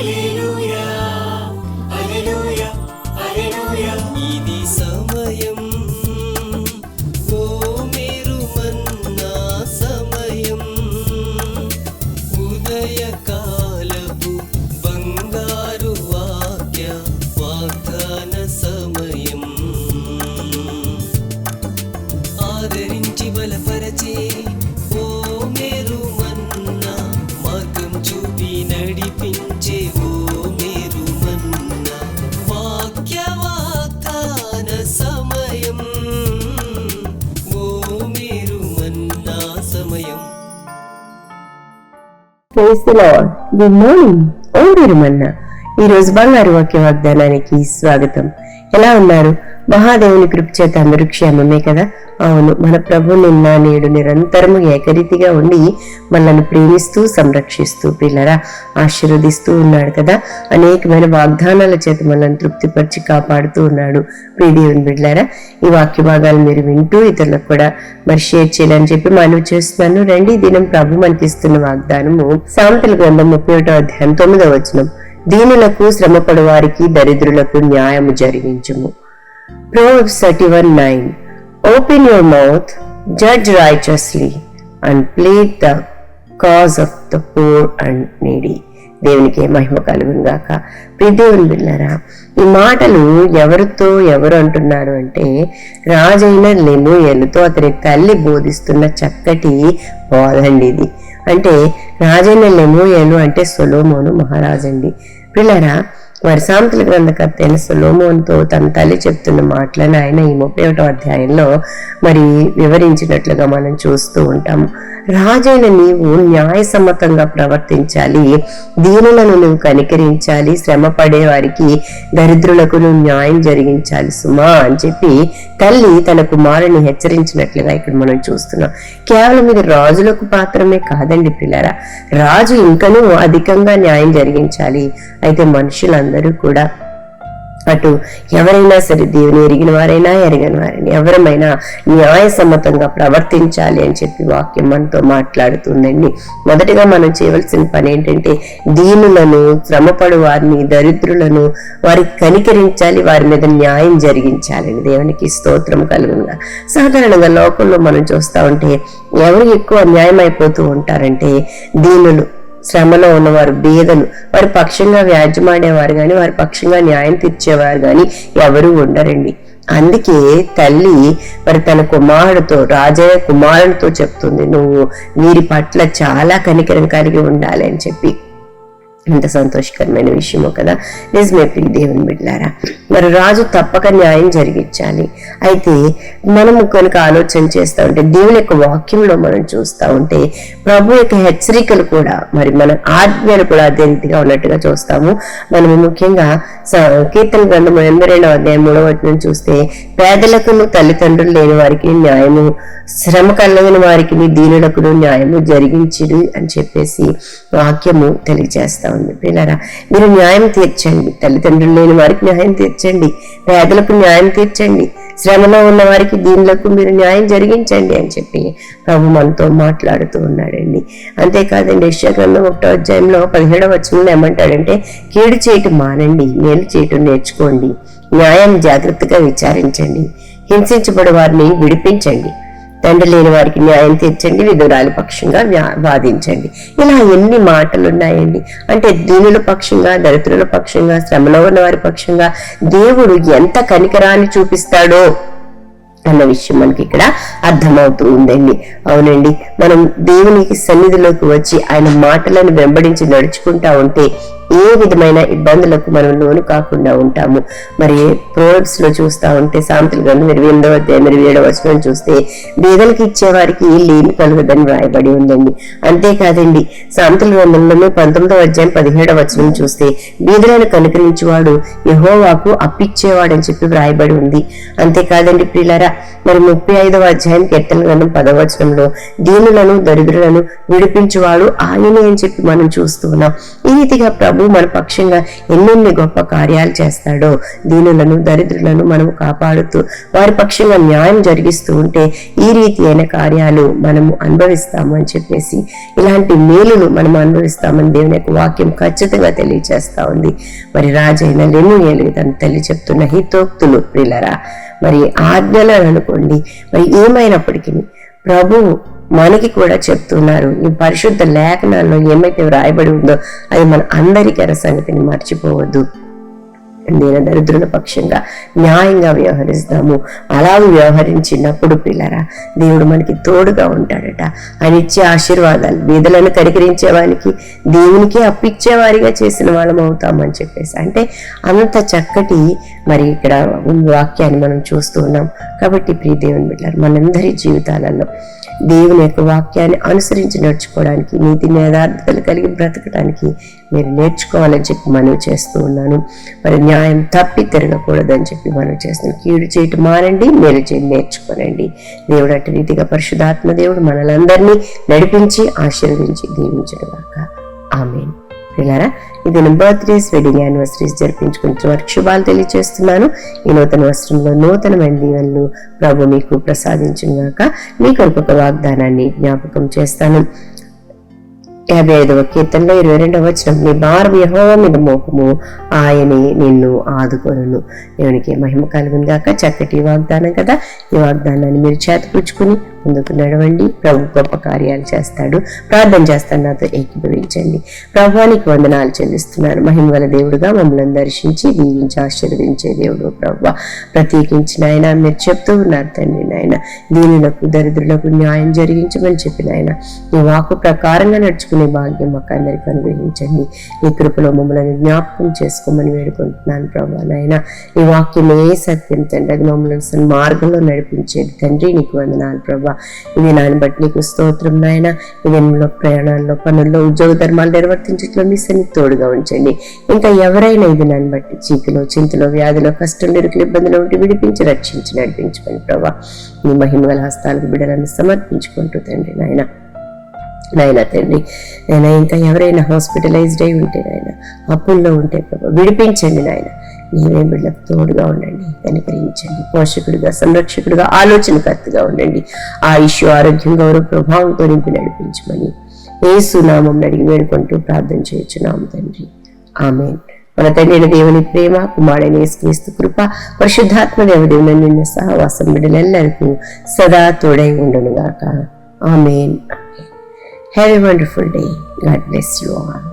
ఇది praise the Lord good morning ఓ ఈ రోజు బంగారు వాక్య వాగ్దానానికి స్వాగతం. ఎలా ఉన్నారు? మహాదేవుని కృప చేత అందరూ క్షేమమే కదా? అవును మన ప్రభు నిన్న నేడు నిరంతరము ఏకరీతిగా ఉండి మనల్ని ప్రేమిస్తూ సంరక్షిస్తూ పిల్లరా ఆశీర్వదిస్తూ ఉన్నాడు కదా? అనేకమైన వాగ్దానాల చేత మనల్ని తృప్తిపరిచి కాపాడుతూ ఉన్నాడు. ప్రియదేవుని బిడ్డారా ఈ వాక్య భాగాలు మీరు వింటూ ఇతరులకు కూడా మరి షేర్ చేయాలని చెప్పి మనవి చేస్తున్నాను. రండి దినం ప్రభు మనకిస్తున్న వాగ్దానము సామెతల గ్రంథం ముప్పై ఒకటో అధ్యాయం తొమ్మిదవ వచనం. దీనులకు శ్రమపడు వారికి దరిద్రులకు న్యాయము జరిగించుము. Proverbs 31 9 Open your mouth, judge righteously, and plead the cause of the poor and needy. దేవునికి మహిమ కలుగును గాక ప్రిదేవుని బిళ్ళరా ఈ మాటలు ఎవరితో ఎవరు అంటున్నారు అంటే రాజైన లెమూయలతో అతని తల్లి బోధిస్తున్న చక్కటి బోధండి ఇది. అంటే రాజైన లెమూయలు అంటే సొలోమోను మహారాజండి. పిల్లరా వర్షాంతుల గ్రంథకర్తైన గ్రంథకర్త సొలోమోన్తో తన తల్లి చెప్తున్న మాటలను ఆయన ఈ ముప్పై ఒకటో అధ్యాయంలో మరి వివరించినట్లుగా మనం చూస్తూ ఉంటాము. రాజైన నీవు న్యాయసమ్మతంగా ప్రవర్తించాలి. దీనులను నువ్వు కనికరించాలి. శ్రమ పడే వారికి దరిద్రులకు నువ్వు న్యాయం జరిగించాలి సుమా అని చెప్పి తల్లి తన కుమారుని హెచ్చరించినట్లుగా ఇక్కడ మనం చూస్తున్నాం. కేవలం ఇది రాజులకు పాత్రమే కాదండి పిల్లరా. రాజు ఇంకనూ అధికంగా న్యాయం జరిగించాలి. అయితే మనుషులందరూ కూడా అటు ఎవరైనా సరే దేవుని ఎరిగిన వారైనా ఎరగని వారైనా ఎవరమైనా న్యాయసమ్మతంగా ప్రవర్తించాలి అని చెప్పి వాక్యం మనతో మాట్లాడుతుందండి. మొదటిగా మనం చేయవలసిన పని ఏంటంటే దీనులను శ్రమపడు వారిని దరిద్రులను వారికి కనికరించాలి వారి మీద న్యాయం జరిగించాలని దేవునికి స్తోత్రం కలుగునుగా. సాధారణంగా లోకంలో మనం చూస్తూ ఉంటే ఎవరు ఎక్కువ న్యాయం అయిపోతూ ఉంటారంటే దీనులు. శ్రమలో ఉన్నవారు బీదలు వారి పక్షంగా వ్యాజ్యమాడేవారు కానీ వారి పక్షంగా న్యాయం తీర్చేవారు కానీ ఎవరు ఉండరండి. అందుకే తల్లి మరి తన కుమారుడితో రాజయ్య కుమారుడితో చెప్తుంది నువ్వు వీరి పట్ల చాలా కనికరం కలిగి ఉండాలి అని చెప్పి ఎంత సంతోషకరమైన విషయమో కదా? నిజమే ప్రియ దేవుని బిడ్డారా మరి రాజు తప్పక న్యాయం జరిగించాలి. అయితే మనము కనుక ఆలోచన చేస్తూ ఉంటే దేవుని యొక్క వాక్యంలో మనం చూస్తూ ఉంటే ప్రభు యొక్క హెచ్చరికలు కూడా మరి మన ఆజ్ఞలు కూడా అదే రీతిగా ఉన్నట్టుగా చూస్తాము. మనము ముఖ్యంగా కీర్తన గ్రంథం ఎనభై రెండవ అధ్యాయం మూడవ వచనం చూస్తే పేదలకును తల్లిదండ్రులు లేని వారికి న్యాయము శ్రమ కలిగిన వారికి దీనులకు న్యాయము జరిగించిడు అని చెప్పేసి వాక్యము తెలియజేస్తాం ఉంది. పిల్లరా మీరు న్యాయం తీర్చండి. తల్లిదండ్రులు లేని వారికి న్యాయం తీర్చండి. పేదలకు న్యాయం తీర్చండి. శ్రమలో ఉన్న వారికి దీనిలకు మీరు న్యాయం జరిగించండి అని చెప్పి ప్రభు మనతో మాట్లాడుతూ ఉన్నాడండి. అంతేకాదండి యెషయా ఒకటో అధ్యాయంలో పదిహేడవ వచనంలో ఏమంటాడంటే కీడు చేయటం మానండి మేలు చేయటం నేర్చుకోండి. న్యాయం జాగ్రత్తగా విచారించండి. హింసించబడే వారిని విడిపించండి. తండ్రి లేని వారికి న్యాయం తీర్చండి విధురాలి పక్షంగా వాదించండి. ఇలా ఎన్ని మాటలు ఉన్నాయండి అంటే దీనుల పక్షంగా దరిద్రుల పక్షంగా శ్రమలో ఉన్న వారి పక్షంగా దేవుడు ఎంత కనికరాన్ని చూపిస్తాడో అన్న విషయం మనకి ఇక్కడ అర్థమవుతూ ఉందండి. అవునండి. మనం దేవునికి సన్నిధిలోకి వచ్చి ఆయన మాటలను వెంబడించి నడుచుకుంటా ఉంటే ఏ విధమైన ఇబ్బందులకు మనం లోను కాకుండా ఉంటాము? మరి ప్రోడక్ట్స్లో చూస్తా ఉంటే సామెతలు గ్రంథం ఇరవై ఎనిమిదవ అధ్యాయం ఇరవై ఏడవ వచనం చూస్తే బీదలకు ఇచ్చేవారికి లేమి కలుగుదని వ్రాయబడి ఉందండి అంతేకాదండి సామెతల గ్రంథంలోనే పంతొమ్మిదవ అధ్యాయం పదిహేడవ వచనం చూస్తే బీదలను కనుకరించేవాడు యహోవాకు అప్పిచ్చేవాడని చెప్పి వ్రాయబడి ఉంది. అంతేకాదండి ప్రియులారా మరి ముప్పై ఐదవ అధ్యాయం కీర్తన గ్రంథం పదవచనంలో దీనులను దరిద్రులను విడిపించువాడు ఆయనే అని చెప్పి మనం చూస్తున్నాం ఈ రీతిగా ప్రభు ప్రభు మన పక్షంగా ఎన్నెన్ని గొప్ప కార్యాలు చేస్తాడో దీనులను దరిద్రులను మనం కాపాడుతూ వారి పక్షంగా న్యాయం జరిగిస్తూ ఉంటే ఈ రీతి అయిన కార్యాలు మనము అనుభవిస్తాము అని చెప్పేసి ఇలాంటి మేలును మనం అనుభవిస్తామని దేవుని యొక్క వాక్యం ఖచ్చితంగా తెలియజేస్తా ఉంది. మరి రాజైన లెను ఏలుగు తన తల్లి చెప్తున్న హితోక్తులు ప్రిలరా మరి ఆజ్ఞలను అనుకోండి మరి ఏమైనప్పటికీ ప్రభు మనకి కూడా చెప్తున్నారు ఈ పరిశుద్ధ లేఖనాల్లో ఏమైతే వ్రాయబడి ఉందో అది మన అందరికీ ఆ సంగతిని మర్చిపోవద్దు. నేను దరిద్రుల పక్షంగా న్యాయంగా వ్యవహరిస్తాము. అలా వ్యవహరించినప్పుడు పిల్లరా దేవుడు మనకి తోడుగా ఉంటాడట. ఆయన ఇచ్చే ఆశీర్వాదాలు వీధులను కరికరించే వారికి దేవునికి అప్పిచ్చేవారిగా చేసిన వాళ్ళం అవుతామని చెప్పేసి. అంటే అంత చక్కటి మరి ఇక్కడ ఉన్న వాక్యాన్ని మనం చూస్తూ ఉన్నాం. కాబట్టి ప్రియ దేవుని బిడ్డారు మనందరి జీవితాలలో దేవుని యొక్క వాక్యాన్ని అనుసరించి నడుచుకోవడానికి నీతి యథార్థతలు కలిగి బ్రతకడానికి మీరు నేర్చుకోవాలని చెప్పి మనవి చేస్తూ ఉన్నాను. మరి న్యాయం తప్పి తిరగకూడదని చెప్పి మనం చేస్తున్నాను. కీడు చేయటం మానండి మీరు చేయడం నేర్చుకోనండి. దేవుడు అటు రీతిగా పరిశుధాత్మ దేవుడు మనలందరినీ నడిపించి ఆశీర్వదించి దీవించడుగాక ఆమెను. పిల్లరా ఇది బర్త్డేస్ వెడ్డింగ్ యానివర్సరీస్ జరిపించుకుంటున్న వారికి శుభాలు తెలియజేస్తున్నాను ఈ నూతన వస్త్రంలో నూతనమైన దీవెనలు ప్రభు మీకు ప్రసాదించును మీ మీకు ఒక వాగ్దానాన్ని జ్ఞాపకం చేస్తాను. యాభై ఐదవ కీర్తనలో ఇరవై రెండవ వచనం నీ భారం యెహోవా మీద మోపము ఆయనే నిన్ను ఆదుకొనును. దేవునికి మహిమ కలుగును చక్కటి వాగ్దానం కదా. ఈ వాగ్దానాన్ని మీరు చేతపుచ్చుకుని ముందుకు నడవండి. ప్రభు గొప్ప కార్యాలు చేస్తాడు. ప్రార్థన చేస్తాను. నాతో ఏకీభవించండి. ప్రభానికి వందనాలు చెల్లిస్తున్నాను. మహిమ గల దేవుడుగా మమ్మల్ని దర్శించి దీవించి ఆశీర్వదించే దేవుడు ప్రభు. ప్రత్యేకించిన ఆయన మీరు చెప్తూ ఉన్నారు తండ్రి నాయన. దీనులకు దరిద్రులకు న్యాయం జరిగించమని చెప్పిన ఆయన ఈ వాకు ప్రకారంగా నడుచుకునే భాగ్యం మాకు అందరికీ అనుగ్రహించండి. ఈ కృపలో మమ్మల్ని జ్ఞాపకం చేసుకోమని వేడుకుంటున్నాను ప్రభు నాయన. ఈ వాక్యమే సత్యం తండ్రి. అది మమ్మల్ని మార్గంలో నడిపించేది. తండ్రి నీకు వందనాలు ప్రభా. ఇది నాయన బట్టి నీకు స్తోత్రం నాయన. ఇవన్నీలో ప్రయాణాల్లో పనుల్లో ఉద్యోగ ధర్మాలు నిర్వర్తించట్లో మీ సన్ని తోడుగా ఉంచండి. ఇంకా ఎవరైనా ఇది నాని బట్టి చీకులో చింతలో వ్యాధిలో కష్టం నిరుకులు ఇబ్బందులు ఉంటే విడిపించి రక్షించి నడిపించమని ప్రభా. నీ మహిమగల హస్తాలకు బిడ్డలను సమర్పించుకుంటూ తండ్రి నాయన. నాయన తండ్రి నేను ఇంకా ఎవరైనా హాస్పిటలైజ్డ్ అయి ఉంటే నాయన అప్పుల్లో ఉంటే ప్రభా విడిపించండి నాయన. నీవే బిడ్డలకు తోడుగా ఉండండి కనికరించండి పోషకుడిగా సంరక్షకుడిగా ఆలోచనకర్తగా ఉండండి. ఆయుష్ ఆరోగ్యం గౌరవ ప్రభావంతో నింపి నడిపించమని ఏసునామం అడిగి వేడుకుంటూ ప్రార్థన చేయొచ్చున్నాము తండ్రి. ఆమెన్. మన తండ్రిని దేవుని ప్రేమ కుమారుడైన యేసుక్రీస్తు కృప పరిశుద్ధాత్మ దేవదేవుని నిన్న సహవాసం బిడ్డలందరికీ సదా తోడై ఉండునుగాక. Amen. Have a wonderful day God bless you all